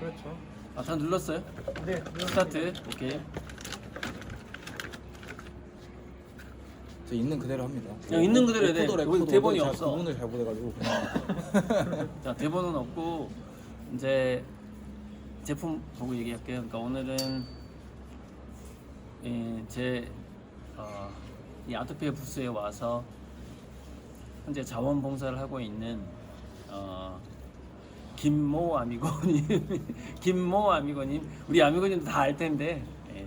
그렇죠. 아, 다 눌렀어요? 네. 스타트. 오케이. 저 있는 그대로 합니다. 그냥 있는 그대로 해야 돼. 레코더, 여기 레코더 대본이 제가 없어. 구분을 잘 못해가지고 자 대본은 없고 이제 제품 보고 얘기할게요. 그러니까 오늘은 예, 제 어, 이 아토피아 부스에 와서 현재 자원봉사를 하고 있는 어, 김모 아미고님, 김모 아미고님, 우리 아미고님도 다 알 텐데 예,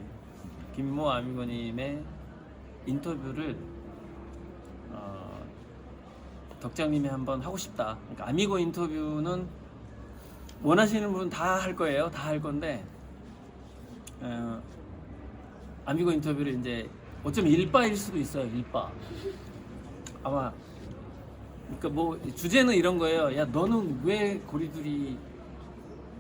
김모 아미고님의 인터뷰를 어, 덕장님이 한번 하고 싶다. 그러니까 아미고 인터뷰는 원하시는 분은 다할 거예요. 다 할 건데 어, 아미고 인터뷰를 이제 어쩌면 일바일 수도 있어요. 일바. 아마 그러니까 뭐 주제는 이런 거예요. 야 너는 왜 고리들이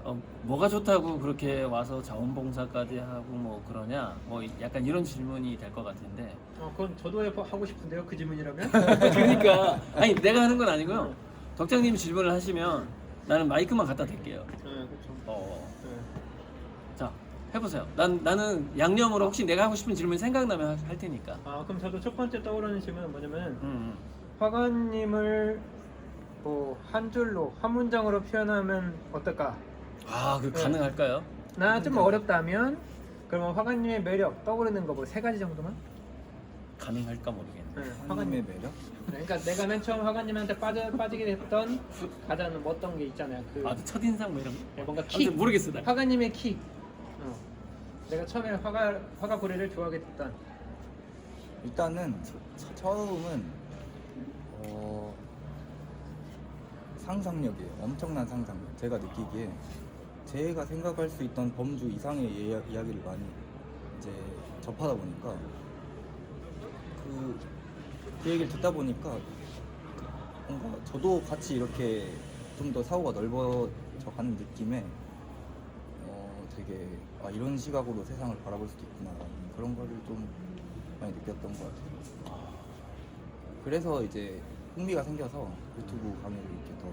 어, 뭐가 좋다고 그렇게 와서 자원봉사까지 하고 뭐 그러냐 뭐 약간 이런 질문이 될 것 같은데 어, 그건 저도 해보- 하고 싶은데요. 그 질문이라면. 그러니까 아니 내가 하는 건 아니고요. 덕장님 질문을 하시면 나는 마이크만 갖다 댈게요. 네, 그렇죠. 어. 네. 자 해보세요. 난 나는 양념으로 혹시 내가 하고 싶은 질문 생각나면 할, 할 테니까. 아, 그럼 저도 첫 번째 떠오르는 질문은 뭐냐면 음, 음. 화가님을 뭐 한 줄로 한 문장으로 표현하면 어떨까? 아, 그 네. 가능할까요? 나 좀 어렵다면 그러면 화가님의 매력 떠오르는 거 뭐 세 가지 정도만? 가능할까 모르겠네. 네, 화가님. 매력? 그러니까 내가 맨 처음 화가님한테 빠져 빠지게 됐던 가장 뭐 어떤 게 있잖아요. 그 아, 첫 인상 뭐 이런 거. 네, 뭔가 킥. 아무튼 모르겠어 나. 화가님의 킥. 어. 내가 처음에 화가 화가 고리를 좋아하게 됐던. 일단은 처- 처음은 어, 상상력이에요. 엄청난 상상력. 제가 느끼기에 제가 생각할 수 있던 범주 이상의 이야, 이야기를 많이 이제 접하다 보니까 그, 그 얘기를 듣다 보니까 뭔가 저도 같이 이렇게 좀 더 사고가 넓어져 가는 느낌에 어, 되게 아, 이런 시각으로 세상을 바라볼 수도 있구나 그런 거를 좀 많이 느꼈던 것 같아요. 그래서 이제 흥미가 생겨서 유튜브 강의를 이렇게 더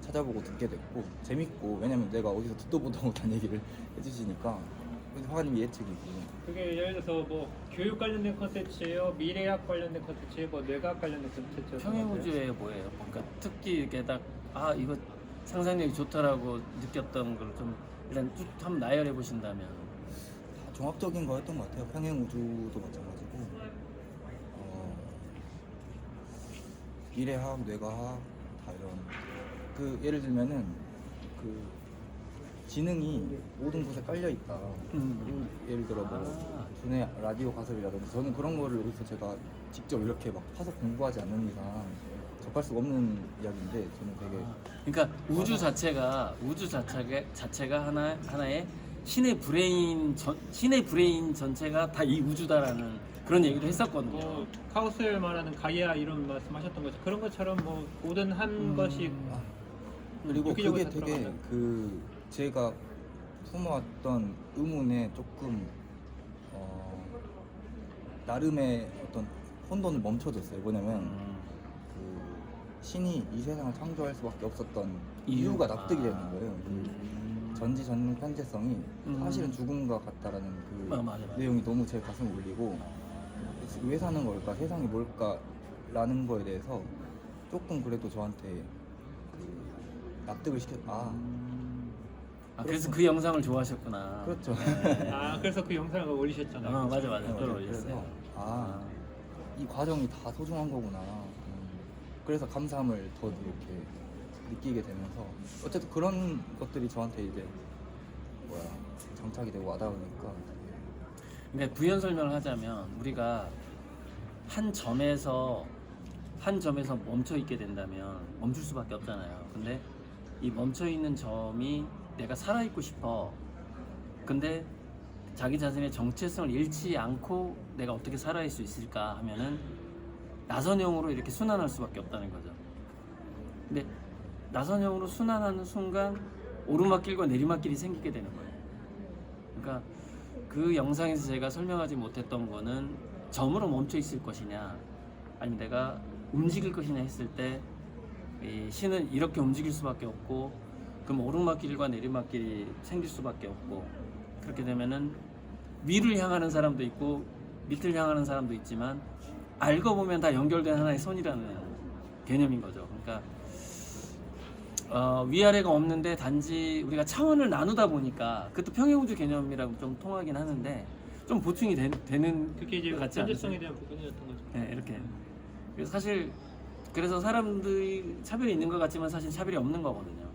찾아보고 듣게 됐고 재밌고 왜냐면 내가 어디서 듣도 보도 못한 얘기를 해주시니까 화가님 예측이고 그게 예를 들어서 뭐 교육 관련된 컨텐츠예요, 미래학 관련된 컨텐츠예요, 뭐 뇌과학 관련된 컨텐츠. 평행우주에 뭐예요? 그러니까 특히 이게 딱아 이거 상상력이 좋다라고 느꼈던 걸 좀 일단 쭉 한번 나열해 보신다면 다 종합적인 거였던 것 같아요. 평행 우주도 마찬가지고 어, 미래학, 뇌과학 다 이런 그 예를 들면은 그 지능이 모든 곳에 깔려 있다. 음. 예를 들어 뭐 아. 두뇌 라디오 가설이라든지 저는 그런 거를 여기서 제가 직접 이렇게 막 파서 공부하지 않는 이상 접할 수가 없는 이야기인데 저는 되게 아, 그러니까 우주 자체가 우주 자체가 자체가 하나 하나의 신의 브레인 전 신의 브레인 전체가 다 이 우주다라는 그런 얘기를 했었거든요. 뭐 카오스를 말하는 가이아 이런 말씀하셨던 거죠. 그런 것처럼 뭐 모든 한 음. 것이 아, 그리고 유기적으로 그게 다 되게. 그 제가 품어왔던 의문에 조금 어, 나름의 어떤 혼돈을 멈춰줬어요. 뭐냐면 음. 그 신이 이 세상을 창조할 수밖에 없었던 이유. 이유가 납득이 아. 되는 거예요. 그 음. 전지전능 편재성이 음. 사실은 죽음과 같다라는 그 아, 맞아, 맞아. 내용이 너무 제 가슴을 울리고 왜 사는 걸까 세상이 뭘까라는 거에 대해서 조금 그래도 저한테 그 납득을 시켰 아 아 그래서 그 영상을 좋아하셨구나. 그렇죠 네. 아 그래서 그 영상을 올리셨잖아요. 아 맞아 맞아 네, 그걸 맞아요. 올렸어요. 아 이 과정이 다 소중한 거구나. 음. 그래서 감사함을 더 이렇게 느끼게 되면서 어쨌든 그런 것들이 저한테 이제 뭐야 장착이 되고 와닿으니까 그러니까 부연 설명을 하자면 우리가 한 점에서 한 점에서 멈춰 있게 된다면 멈출 수밖에 없잖아요. 근데 이 멈춰 있는 점이 내가 살아 있고 싶어. 근데 자기 자신의 정체성을 잃지 않고 내가 어떻게 살아갈 수 있을까 하면은 나선형으로 이렇게 순환할 수밖에 없다는 거죠. 근데 나선형으로 순환하는 순간 오르막길과 내리막길이 생기게 되는 거예요. 그러니까 그 영상에서 제가 설명하지 못했던 거는 점으로 멈춰 있을 것이냐 아니면 내가 움직일 것이냐 했을 때이 신은 이렇게 움직일 수밖에 없고 그럼 오르막길과 내리막길이 생길 수밖에 없고 그렇게 되면은 위를 향하는 사람도 있고 밑을 향하는 사람도 있지만 알고 보면 다 연결된 하나의 선이라는 개념인 거죠. 그러니까 어, 위아래가 없는데 단지 우리가 차원을 나누다 보니까 그것도 평행우주 개념이라고 좀 통하긴 하는데 좀 보충이 되, 는 그게 이제 것 같지? 현실성에 대한 부분이었던 거죠. 네, 이렇게. 그래서 사실 그래서 사람들이 차별이 있는 것 같지만 사실 차별이 없는 거거든요.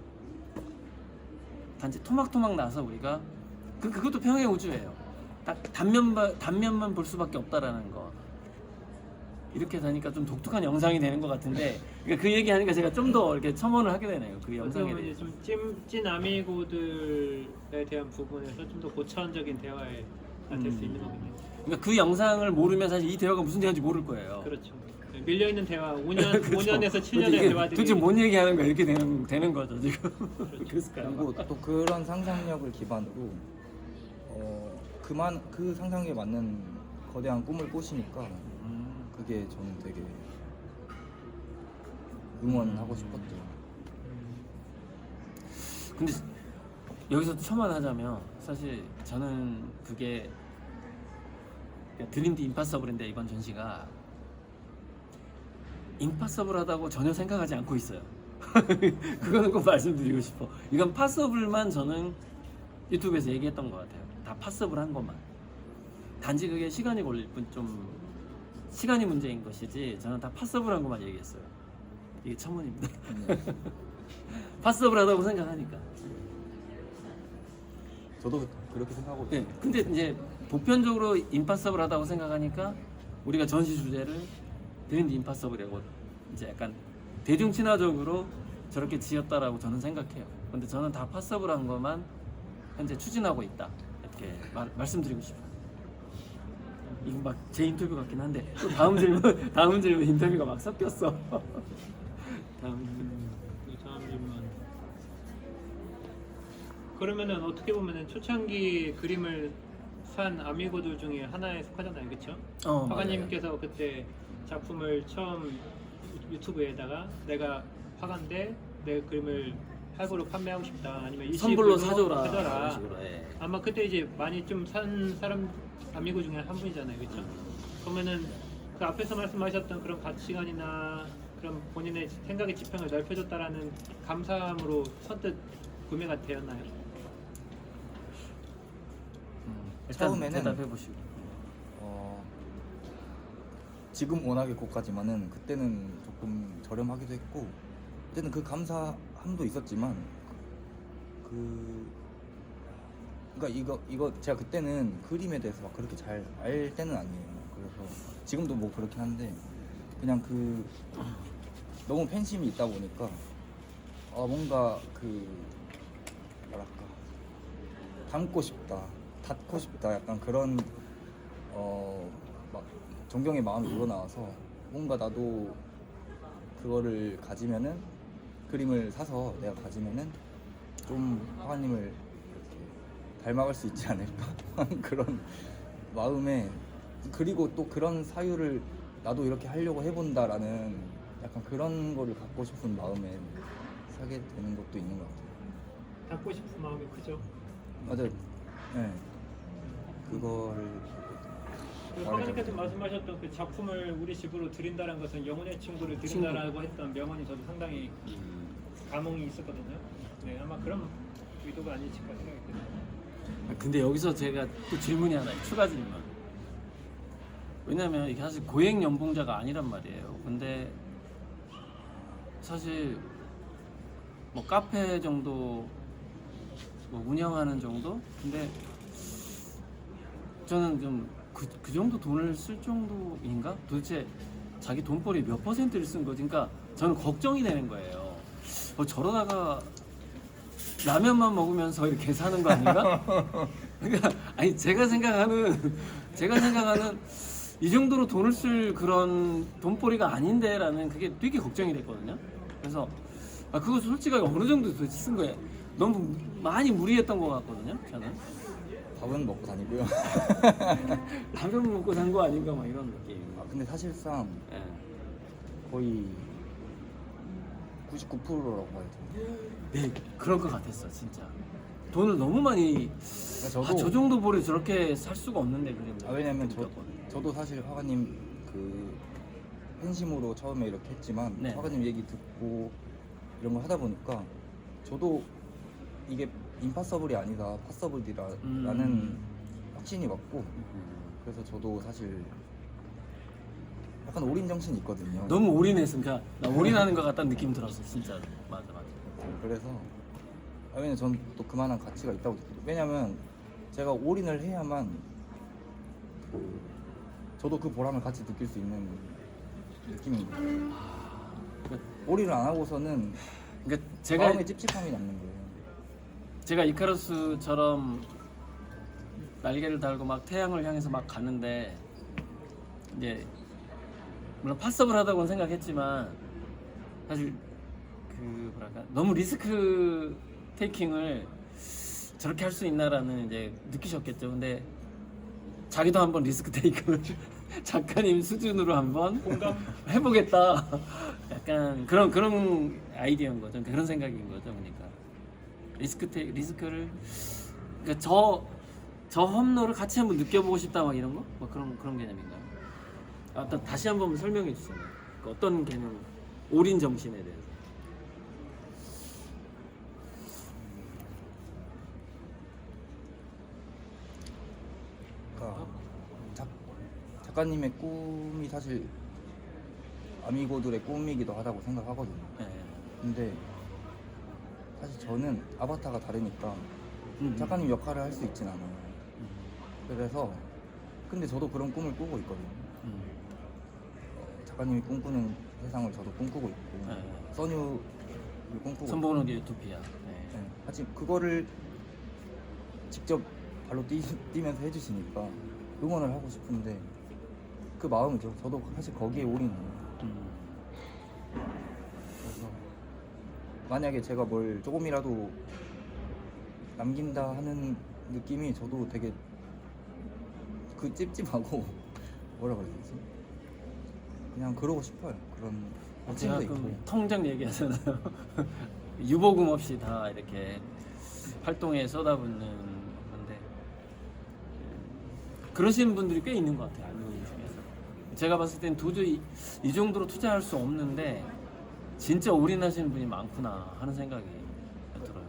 단지 토막토막 나서 우리가 그 그것도 평행 우주예요. 딱 단면만 단면만 볼 수밖에 없다라는 거. 이렇게 되니까 좀 독특한 영상이 되는 것 같은데 그러니까 그 얘기하니까 제가 좀 더 이렇게 첨언을 하게 되네요. 그 영상에 대해서. 이제 좀찐 아미고들에 대한 부분에서 좀 더 고차원적인 대화에 될수 음. 있는 거군요. 그러니까 그 영상을 모르면 사실 이 대화가 무슨 대화인지 모를 거예요. 그렇죠. 밀려 있는 대화 5년 그렇죠. 5년에서 7년의 이게 대화들이 도대체 뭔 얘기하는 거야 이렇게 되는 되는 거죠 지금. 그랬을까요? 그리고 또 그런 상상력을 기반으로 어, 그만 그 상상에 맞는 거대한 꿈을 꾸시니까 음. 그게 저는 되게 응원하고 싶었죠. 근데 여기서 첨언 하자면 사실 저는 그게 그러니까 드림디 임파서블인데 이번 전시가 임파서블하다고 전혀 생각하지 않고 있어요. 그거는 꼭 말씀드리고 싶어. 이건 파서블만 저는 유튜브에서 얘기했던 것 같아요. 다 파서블한 것만. 단지 그게 시간이 걸릴 뿐 좀 시간이 문제인 것이지 저는 다 파서블한 것만 얘기했어요. 이게 첨언입니다. 네. 파서블하다고 생각하니까. 저도 그렇게 생각하고 네. 근데 이제 보편적으로 임파서블하다고 생각하니까 우리가 전시 주제를 드림드 임파서블이라고 이제 약간 대중 친화적으로 저렇게 지었다라고 저는 생각해요. 근데 저는 다 파서블한 것만 현재 추진하고 있다 이렇게 말, 말씀드리고 싶어요. 이건 막 제 인터뷰 같긴 한데 또 다음 질문 다음 질문 인터뷰가 막 섞였어. 다음 질문. 그 다음 질문. 그러면은 어떻게 보면은 초창기 그림을 산 아미고들 중에 하나에 속하잖아요, 그렇죠? 어, 화가님께서 그때 작품을 처음 유튜브에다가 내가 화가인데 내 그림을 할부로 판매하고 싶다 아니면 일시 선불로 불로 사줘라. 사줘라. 이런 식으로, 예. 아마 그때 이제 많이 좀 산 사람 아미고 중에 한 분이잖아요, 그렇죠? 그러면은 그 앞에서 말씀하셨던 그런 가치관이나 그런 본인의 생각의 지평을 넓혀줬다라는 감사함으로 선뜻 구매가 되었나요? 음, 일단 처음에는 대답해 보시고. 어, 지금 워낙에 고가지만은 그때는 조금 저렴하기도 했고 그때는 그 감사함도 있었지만 그 그러니까 이거 이거 제가 그때는 그림에 대해서 막 그렇게 잘 알 때는 아니에요. 그래서 지금도 뭐 그렇긴 한데 그냥 그 너무 팬심이 있다 보니까 아 뭔가 그 뭐랄까 닮고 싶다, 닿고 싶다, 약간 그런 어 막 존경의 마음이 우러나와서 뭔가 나도 그거를 가지면은 그림을 사서 내가 가지면은 좀 이렇게 닮아갈 수 있지 않을까 그런 마음에 그리고 또 그런 사유를 나도 이렇게 하려고 해본다라는 약간 그런 거를 갖고 싶은 마음에 사게 되는 것도 있는 것 같아요. 갖고 싶은 마음이 크죠. 맞아요. 네. 그거를 그 화가님께서 말씀하셨던 그 작품을 우리 집으로 드린다는 것은 영혼의 친구를 드린다라고 했던 명언이 저도 상당히 감흥이 있었거든요. 네, 아마 그런 의도가 아닐까 생각이 듭니다. 아, 근데 여기서 제가 또 질문이 하나. 추가 질문. 왜냐면 이게 사실 고액 연봉자가 아니란 말이에요. 근데 사실 뭐 카페 정도 뭐 운영하는 정도? 근데 저는 좀그 그 정도 돈을 쓸 정도인가? 도대체 자기 돈벌이 몇 퍼센트를 쓴 거지? 그러니까 저는 걱정이 되는 거예요. 어, 저러다가 라면만 먹으면서 이렇게 사는 거 아닌가? 그러니까 아니 제가 생각하는 제가 생각하는 이 정도로 돈을 쓸 그런 돈벌이가 아닌데라는 그게 되게 걱정이 됐거든요. 그래서 아 그거 솔직하게 어느 정도 도대체 쓴 거예요. 너무 많이 무리했던 것 같거든요. 저는 밥은 먹고 다니고요. 라면 먹고 산 거 아닌가 막 이런 느낌. 아, 근데 사실상 예. 거의 99%라고 봐야 돼요. 네, 그럴 것 같았어 진짜. 돈을 너무 많이 그러니까 저도 아, 저 정도 볼에 저렇게 살 수가 없는데 그래. 아, 왜냐면 저, 저도 사실 화가님 그 팬심으로 처음에 이렇게 했지만 네. 화가님 얘기 듣고 이런 거 하다 보니까 저도 이게 임파서블이 아니다 파서블이라는 음. 확신이 왔고 그래서 저도 사실 약간 올인 정신이 있거든요. 너무 올인해서 그러니까 나 올인하는 것 같다는 느낌 들었어 진짜 맞아 맞아. 그래서 아, 왜냐면 전 또 그만한 가치가 있다고 느끼고 왜냐면 제가 올인을 해야만 그 저도 그 보람을 같이 느낄 수 있는 느낌인 거예요. 그러니까 올인을 안 하고서는 그러니까 제가 마음에 찝찝함이 남는 거예요. 제가 이카루스처럼 날개를 달고 막 태양을 향해서 막 가는데 이제 물론 파서블 하다고는 생각했지만 사실 그 뭐랄까 너무 리스크 테이킹을 저렇게 할 수 있나라는 이제 느끼셨겠죠. 근데 자기도 한번 리스크 테이킹을 작가님 수준으로 한번 공감 해보겠다. 약간 그런 그런 아이디어인 거죠. 그런 생각인 거죠. 그러니까 리스크 테 리스크를 그러니까 저 저 험로를 같이 한번 느껴보고 싶다 막 이런 거? 뭐 그런 그런 개념인가요? 아, 또 다시 한번 설명해 주세요. 그 어떤 개념? 올인 정신에 대해서. 그러니까 작, 작가님의 꿈이 사실 아미고들의 꿈이기도 하다고 생각하거든요. 네. 근데 사실 저는 아바타가 다르니까 음. 작가님 역할을 할 수 있진 않아요. 음. 그래서 근데 저도 그런 꿈을 꾸고 있거든요. 음. 작가님이 꿈꾸는 세상을 저도 꿈꾸고 있고 네. 써뉴를 꿈꾸고 선보는 유토피아. 네. 네. 하지만 그거를 직접 발로 뛰, 뛰면서 해주시니까 응원을 하고 싶은데 그 마음이죠. 저도 사실 거기에 올인해요. 음. 그래서 만약에 제가 뭘 조금이라도 남긴다 하는 느낌이 저도 되게 그 찝찝하고 뭐라 그래야 되지? 그냥 그러고 싶어요. 그런 제가 확신도 그럼 있고. 통장 얘기하잖아요. 유보금 없이 다 이렇게 활동에 쏟아붓는 건데 그러시는 분들이 꽤 있는 것 같아요. 알고있는 중에서 제가 봤을 땐 도저히 이 정도로 투자할 수 없는데 진짜 올인하시는 분이 많구나 하는 생각이 들어요.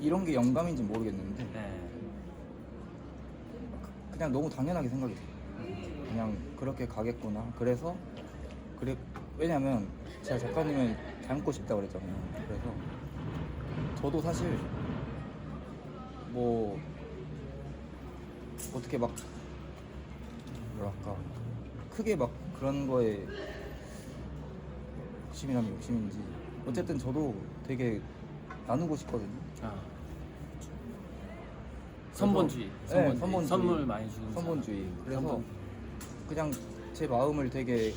이런 게 영감인지 모르겠는데 네. 그냥 너무 당연하게 생각이 돼요. 그냥 그렇게 가겠구나. 그래서 그래 왜냐면 제가 작가님을 닮고 싶다 그랬잖아요. 그래서 저도 사실 뭐 어떻게 막 뭐랄까 크게 막 그런 거에 욕심이라면 욕심인지 어쨌든 저도 되게 나누고 싶거든요. 아. 선본주의, 네, 선본주의. 선본주의. 선물 많이 주는 선본주의. 그래서 선본- 그냥 제 마음을 되게?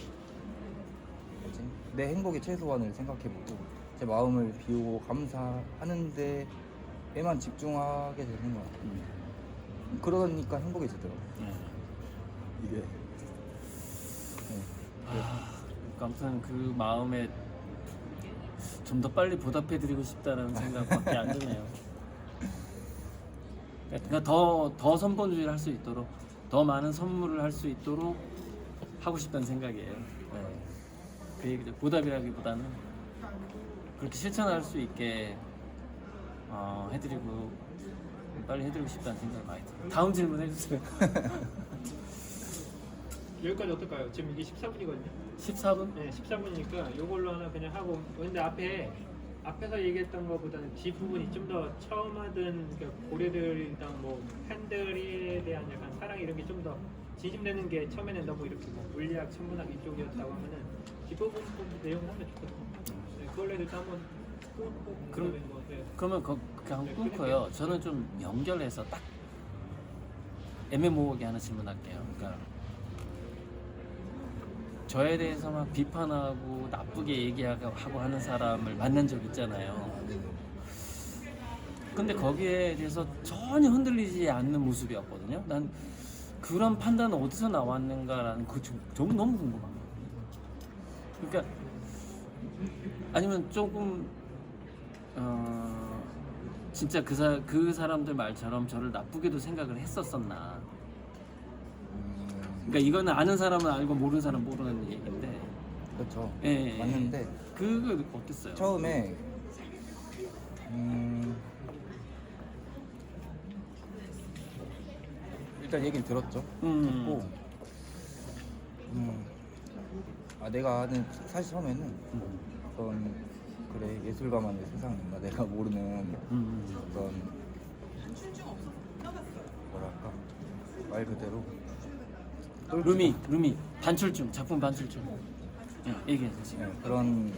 내 행복의 최소한을 생각해보고 제 마음을 비우고 감사하는 데에만 집중하게 되는 것 같아요. 음. 그러니까 행복해지더라고요. 네. 이게. 네. 아, 아무튼 그 마음에 좀 더 빨리 보답해드리고 싶다는 생각밖에 안 드네요. 그러니까 더, 더 선본주의를 할 수 있도록 더 많은 선물을 할 수 있도록 하고 싶다는 생각이에요. 네. 그 얘기죠. 보답이라기보다는 그렇게 실천할 수 있게 어, 해드리고 빨리 해드리고 싶다는 생각이 많이 들어요. 다음 질문 해주세요. 여기까지 어떨까요? 지금 이게 14분이거든요. 14분? 네, 14분이니까 이걸로 하나 그냥 하고 근데 앞에 앞에서 얘기했던 것보다는 뒷 부분이 좀 더 처음 하던 그러니까 고래들이랑 뭐 팬들에 대한 약간 사랑 이런 게 좀더 진심되는 게 처음에는 너무 이렇게 뭐 물리학, 천문학 이쪽이었다고 하면은 뒷부분 좀 내용을 하면 좋거든요. 네, 그걸로 해도 또 한번 끊고 그럼- 그러면 뭐, 네. 그러면 그, 그냥 끊고요. 저는 좀 연결해서 딱 애매모호하게 하나 질문할게요. 그러니까 저에 대해서 막 비판하고 나쁘게 얘기하고 하고 하는 사람을 만난 적 있잖아요. 근데 거기에 대해서 전혀 흔들리지 않는 모습이었거든요. 난 그런 판단은 어디서 나왔는가라는 그 좀- 좀 너무 궁금한 거예요. 그러니까 아니면 조금 어 진짜 그, 사, 그 사람들 말처럼 저를 나쁘게도 생각을 했었었나 음, 그러니까 이거는 아는 사람은 알고 모르는 사람은 모르는 얘기인데 그렇죠. 예, 예, 맞는데 그거 어땠어요? 처음에 음, 일단 얘기를 들었죠. 음. 듣고 음, 아 내가 아는 사실 처음에는 음. 어떤 그래 예술가만의 세상인가 내가 모르는 음. 어떤 뭐랄까 말 그대로 루미 루미 반출중 작품 반출중 예, 얘기해 주세요 예, 그런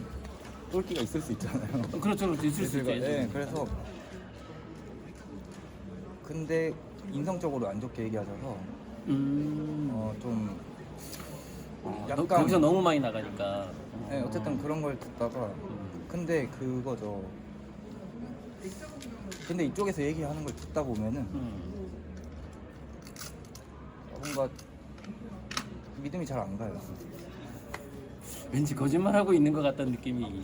똘끼가 있을 수 있잖아요. 어, 그렇죠 그렇죠 있을 수 있죠 예술가- 예, 그래서 근데 인성적으로 안 좋게 얘기하셔서 음. 어, 좀 너- 약간 거기서 너무 많이 나가니까 예, 어쨌든 그런 걸 듣다가 음. 근데 그거죠. 근데 이쪽에서 얘기하는 걸 듣다 보면은 음. 뭔가 믿음이 잘 안 가요. 왠지 거짓말하고 있는 것 같다는 느낌이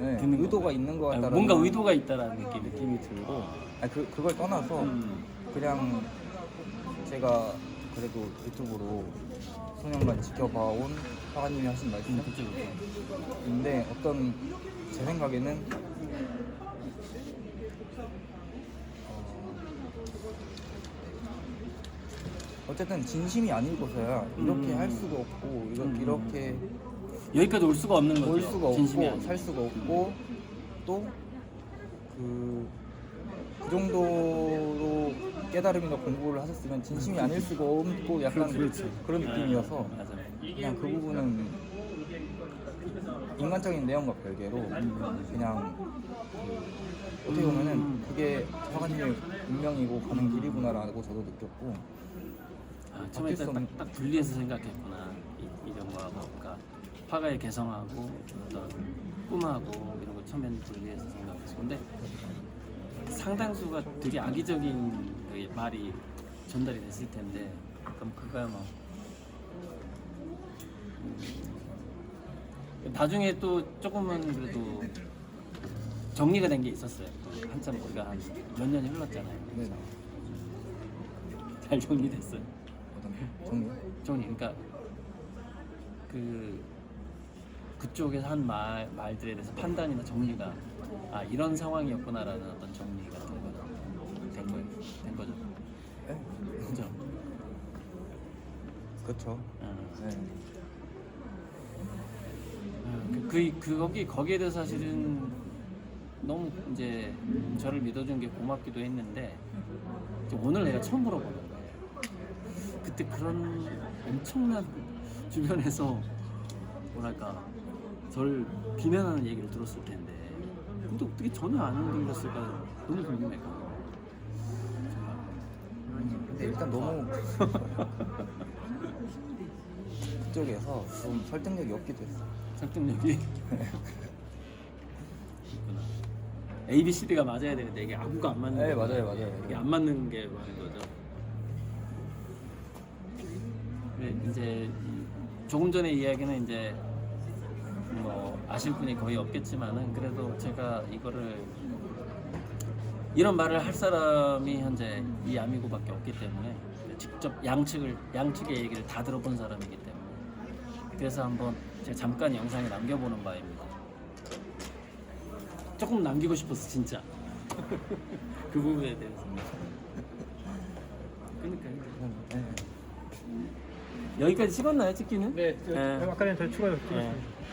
예, 드는 의도가 거예요. 있는 것 아니, 같다는 뭔가 의도가 있다라는 느낌 느낌이 들고 아니, 그, 그걸 떠나서 음. 그냥 제가 그래도 유튜브로 소년간 지켜봐온 화가님이 하신 음, 말씀인데 그쵸 그쵸 어떤 제 생각에는 어, 어쨌든 진심이 아니고서야 이렇게 음. 할 수가 없고 이렇게, 음. 이렇게 여기까지 올 수가 없는 거죠 올 수가 진심이 없고 아니고. 살 수가 없고 또 그 그 정도로 깨달음이나 공부를 하셨으면 진심이 아닐 수가 없고 약간 그렇죠. 그런 네, 느낌이어서 맞아요. 그냥 그 부분은 인간적인 내용과 별개로 그냥 그 어떻게 보면은 음. 그게 화가님의 운명이고 가는 길이구나라고 저도 느꼈고 아, 처음에 딱, 딱, 딱 분리해서 생각했구나 이, 이런 거하고 그러니까 화가의 개성하고 어떤 꿈하고 이런 거 처음에는 분리해서 생각했어 근데 상당수가 되게 악의적인 그 말이 전달이 됐을 텐데 그럼 그거야 뭐. 음, 나중에 또 조금은 그래도 정리가 된 게 있었어요. 한참 우리가 한 몇 년이 흘렀잖아요. 네. 잘 정리됐어요. 어떤 정리? 정리 그러니까 그 그쪽에서 한 말 말들에 대해서 판단이나 정리가 아 이런 상황이었구나라는 어떤 정리 거죠 네. 그죠 그렇죠 어. 네. 어, 그, 그, 그 거기 거기에 대해서 사실은 너무 이제 저를 믿어준 게 고맙기도 했는데 이제 오늘 내가 처음 물어보는 거예요. 그때 그런 엄청난 주변에서 뭐랄까 저를 비난하는 얘기를 들었을 텐데 근데 어떻게 전혀 안 흔들렸을까 너무 궁금해. 그거. 근데 일단 너무 그쪽에서 좀 설득력이 없기도 했어. 설득력이 있구나. A, B, C, D가 맞아야 되는데 이게 아무가 안 맞는 네, 거구나. 맞아요, 맞아요. 이게 안 맞는 게 많은 거죠. 네, 이제 이- 조금 전에 이야기는 이제 뭐 아실 분이 거의 없겠지만은 그래도 제가 이거를 이런 말을 할 사람이 현재 이 아미고밖에 없기 때문에 직접 양측을 양측의 얘기를 다 들어본 사람이기 때문에 그래서 한번 제가 잠깐 영상에 남겨보는 바입니다. 조금 남기고 싶었어 진짜 그 부분에 대해서. 그러니까 네. 여기까지 찍었나요 찍기는? 네, 저- 네. 아까 전에 더 추가로 네.